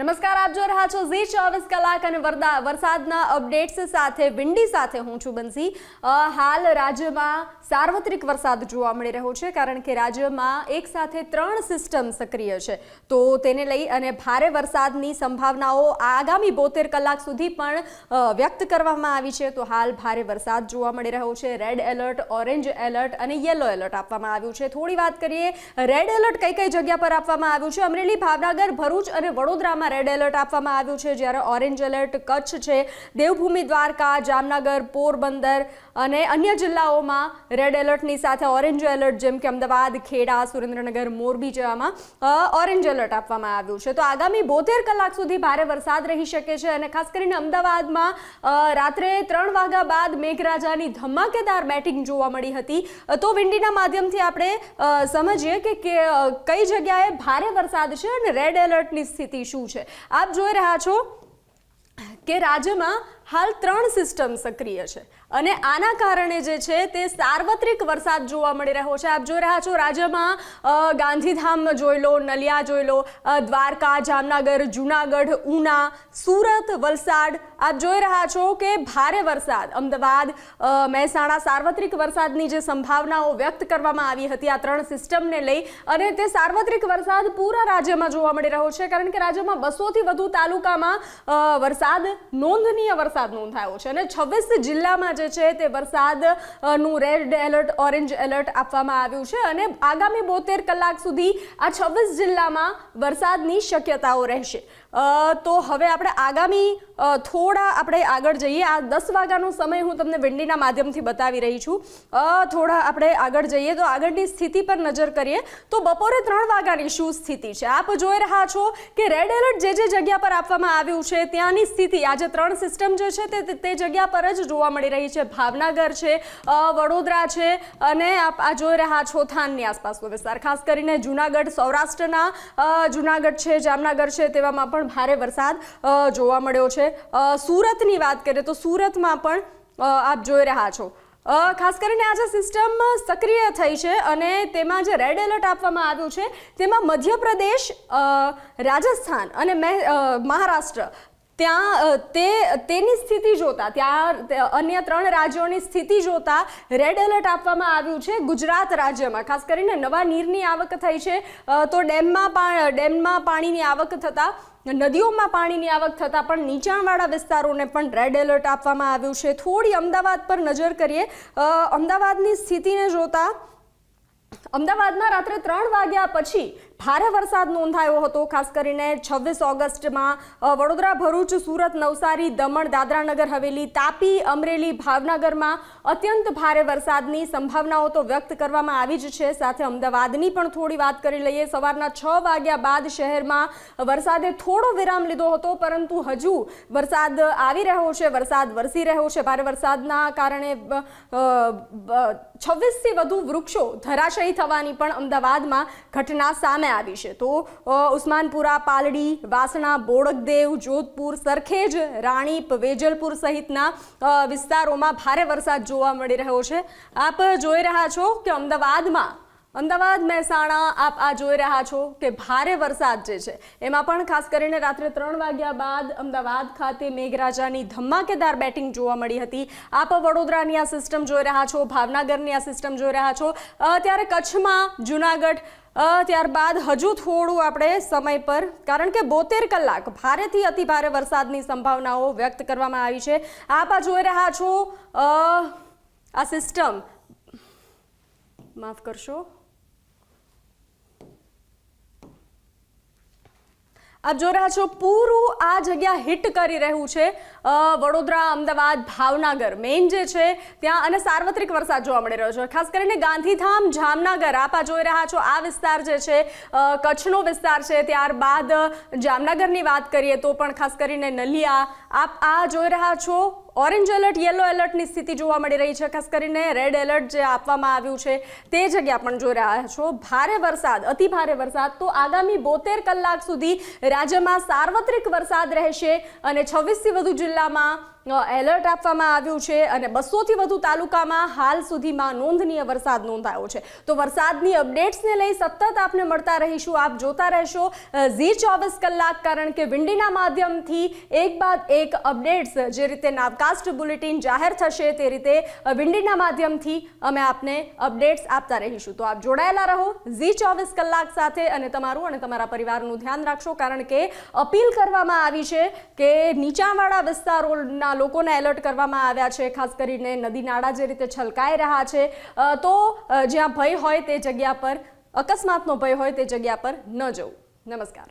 નમસ્કાર, આપ જો રહ્યા છો ઝી ચોવીસ કલાક અને વરદા વરસાદના અપડેટ્સ સાથે વિંડી સાથે હું છું બંસી હાલ રાજ્યમાં સાર્વત્રિક વરસાદ જોવા મળી રહ્યો છે, કારણ કે રાજ્યમાં એક સાથે ત્રણ સિસ્ટમ સક્રિય છે. તો તેને લઈ અને ભારે વરસાદની સંભાવનાઓ આગામી બોતેર કલાક સુધી પણ વ્યક્ત કરવામાં આવી છે. તો હાલ ભારે વરસાદ જોવા મળી રહ્યો છે. રેડ એલર્ટ ઓરેન્જ એલર્ટ અને યલો એલર્ટ આપવામાં આવ્યું છે. થોડી વાત કરીએ રેડ એલર્ટ કઈ કઈ જગ્યા પર આપવામાં આવ્યું છે? અમરેલી, ભાવનગર, ભરૂચ અને વડોદરામાં રેડ એલર્ટ આપવામાં આવ્યું છે. જ્યારે ઓરેન્જ એલર્ટ કચ્છ છે. દેવભૂમિ દ્વારકા, જામનગર, પોરબંદર અને અન્ય જિલ્લાઓમાં રેડ એલર્ટની સાથે ઓરેન્જ એલર્ટ જેમ કે અમદાવાદ, ખેડા, સુરેન્દ્રનગર, મોરબી જેવામાં ઓરેન્જ એલર્ટ આપવામાં આવ્યું છે. તો આગામી બોતેર કલાક સુધી ભારે વરસાદ રહી શકે છે અને ખાસ કરીને અમદાવાદમાં રાત્રે ત્રણ વાગ્યા બાદ મેઘરાજાની ધમાકેદાર બેટિંગ જોવા મળી હતી. તો વિંડીના માધ્યમથી આપણે સમજીએ કે કઈ જગ્યાએ ભારે વરસાદ છે અને રેડ એલર્ટની સ્થિતિ શું છે? આપ જોઈ રહ્યા છો કે રાજ્યમાં હાલ ત્રણ સિસ્ટમ સક્રિય છે. અને આના કારણે જે છે તે સાર્વત્રિક વરસાદ જોવા મળી રહ્યો છે. આપ જોઈ રહ્યા છો રાજ્યમાં ગાંધીધામ જોઈ લો, નલિયા જોઈ લો દ્વારકા, જામનગર, જુનાગઢ, ઉના, સુરત, વલસાડ. આપ જોઈ રહ્યા છો કે ભારે વરસાદ. અમદાવાદ મહેસાણા સાર્વત્રિક વરસાદની જે સંભાવનાઓ વ્યક્ત કરવામાં આવી હતી આ ત્રણ સિસ્ટમને લઈ અને તે સાર્વત્રિક વરસાદ પૂરા રાજ્યમાં જોવા મળી રહ્યો છે કારણ કે રાજ્યમાં બસોથી વધુ તાલુકામાં વરસાદ, નોંધનીય વરસાદ નોંધાયો છે અને છવ્વીસ જિલ્લામાં જે છે તે વરસાદનું રેડ એલર્ટ, ઓરેન્જ એલર્ટ આપવામાં આવ્યું છે અને આગામી બોતેર કલાક સુધી આ છવ્વીસ જિલ્લામાં વરસાદની શક્યતાઓ રહેશે. તો હવે આપણે આગામી થોડા આપણે આગળ જઈએ. આ દસ વાગ્યાનો સમય હું તમને વિંડીના માધ્યમથી બતાવી રહી છું. થોડા આપણે આગળ જઈએ તો આગળની સ્થિતિ પર નજર કરીએ તો બપોરે ત્રણ વાગ્યાની શું સ્થિતિ છે? આપ જોઈ રહ્યા છો કે રેડ એલર્ટ જે જે જગ્યા પર આપવામાં આવ્યું છે, ત્યાંની સ્થિતિ આજે ત્રણ સિસ્ટમ જે છે તે, તે- જગ્યા પર જ જોવા મળી રહી છે ભાવનગર છે વડોદરા છે અને આપ આ જોઈ રહ્યા છો થાનની આસપાસનો વિસ્તાર ખાસ કરીને જુનાગઢ, સૌરાષ્ટ્રના જુનાગઢ છે, જામનગર છે, તેવામાં પણ ભારે વરસાદ જોવા મળ્યો છે. સુરતની વાત કરીએ તો સુરતમાં પણ આપ જોઈ રહ્યા છો. ખાસ કરીને આ જે સિસ્ટમ સક્રિય થઈ છે અને તેમાં જે રેડ એલર્ટ આપવામાં આવ્યું છે, તેમાં મધ્યપ્રદેશ રાજસ્થાન અને મહ- મહારાષ્ટ્ર ત્યાં તે, તેની સ્થિતિ જોતા, ત્યાં અન્ય ત્રણ રાજ્યોની સ્થિતિ જોતા રેડ એલર્ટ આપવામાં આવ્યું છે ગુજરાત રાજ્યમાં. ખાસ કરીને નવા નીરની આવક થઈ છે. તો ડેમમાં પા, ડેમમાં પાણીની આવક થતાં, નદીઓમાં પાણીની આવક થતાં પણ નીચાણવાળા વિસ્તારોને પણ રેડ એલર્ટ આપવામાં આવ્યું છે. થોડી અમદાવાદ પર નજર કરીએ અમદાવાદની સ્થિતિને જોતા, અમદાવાદમાં રાત્રે ત્રણ વાગ્યા પછી ભારે વરસાદ નોંધાયો હતો, ખાસ કરીને છવ્વીસ ઓગસ્ટમાં વડોદરા, ભરૂચ, સુરત, નવસારી, દમણ, દાદરાનગર, હવેલી, તાપી, અમરેલી, ભાવનગરમાં અત્યંત ભારે વરસાદની સંભાવનાઓ તો વ્યક્ત કરવામાં આવી જ છે. સાથે અમદાવાદની પણ થોડી વાત કરી લઈએ. સવારના છ વાગ્યા બાદ શહેરમાં વરસાદે થોડો વિરામ લીધો હતો, પરંતુ હજુ વરસાદ આવી રહ્યો છે, વરસાદ વરસી રહ્યો છે. ભારે વરસાદના કારણે છવ્વીસથી વધુ વૃક્ષો ધરાશયી થવાની પણ અમદાવાદમાં ઘટના સામે આવી છે. તો ઉસ્માનપુરા, પાલડી, વાસણા, બોડકદેવ, જોધપુર, સરખેજ, રાણીપ, વેજલપુર સહિતના વિસ્તારોમાં ભારે વરસાદ જોવા મળી રહ્યો છે. આપ જોઈ રહ્યા છો કે અમદાવાદમાં અમદાવાદ મહેસાણા આપ આ જોઈ રહ્યા છો કે ભારે વરસાદ જે છે, એમાં પણ ખાસ કરીને રાત્રે ત્રણ વાગ્યા બાદ અમદાવાદ ખાતે મેઘરાજાની ધમાકેદાર બેટિંગ જોવા મળી હતી. આપ વડોદરાની આ સિસ્ટમ જોઈ રહ્યા છો, ભાવનગરની આ સિસ્ટમ જોઈ રહ્યા છો. ત્યારે કચ્છમાં જુનાગઢ ત્યારબાદ હજુ થોડું આપણે સમય પર, કારણ કે બોતેર કલાક ભારેથી અતિ ભારે વરસાદની સંભાવનાઓ વ્યક્ત કરવામાં આવી છે. આપ આ જોઈ રહ્યા છો આ સિસ્ટમ, માફ કરશો. આપ જોઈ રહ્યા છો, પૂરું આ જગ્યા હિટ કરી રહ્યું છે. વડોદરા, અમદાવાદ, ભાવનગર મેઇન જે છે, ત્યાં અને સાર્વત્રિક વરસાદ જોવા મળી રહ્યો છે. ખાસ કરીને ગાંધીધામ, જામનગર આપ આ જોઈ રહ્યા છો, આ વિસ્તાર જે છે કચ્છનો વિસ્તાર છે. ત્યારબાદ જામનગરની વાત કરીએ તો પણ ખાસ કરીને નલિયા, આપ આ જોઈ રહ્યા છો ઓરેન્જ એલર્ટ, યલો એલર્ટની સ્થિતિ જોવા મળી રહી છે. ખાસ કરીને રેડ એલર્ટ જે આપવામાં આવ્યું છે, તે જગ્યા પણ જોઈ રહ્યા છો. ભારે વરસાદ, અતિ ભારે વરસાદ. તો આગામી બોતેર કલાક સુધી રાજ્યમાં સાર્વત્રિક વરસાદ રહેશે અને છવ્વીસથી વધુ જિલ્લામાં એલર્ટ આપવામાં આવ્યું છે અને બસોથી વધુ તાલુકામાં હાલ સુધીમાં નોંધનીય વરસાદ નોંધાયો છે. તો વરસાદની અપડેટ્સને લઈ સતત આપને મળતા રહીશું. આપ જોતા રહેશો ઝી ચોવીસ કલાક કારણ કે વિંડીના માધ્યમથી એક બાદ એક અપડેટ્સ જે રીતે નાવકાસ્ટ બુલેટિન જાહેર થશે તે રીતે વિંડીના માધ્યમથી અમે આપને અપડેટ્સ આપતા રહીશું. તો આપ જોડાયેલા રહો, ઝી ચોવીસ કલાક સાથે અને તમારું અને તમારા પરિવારનું ધ્યાન રાખશો કારણ કે અપીલ કરવામાં આવી છે કે નીચાણવાળા વિસ્તારોના લોકોને એલર્ટ કરવામાં આવ્યા છે, ખાસ કરીને નદી નાળા જે રીતે છલકાઈ રહ્યા છે. તો જ્યાં ભય હોય તે જગ્યા પર, અકસ્માતનો ભય હોય તે જગ્યા પર ન જવું. નમસ્કાર.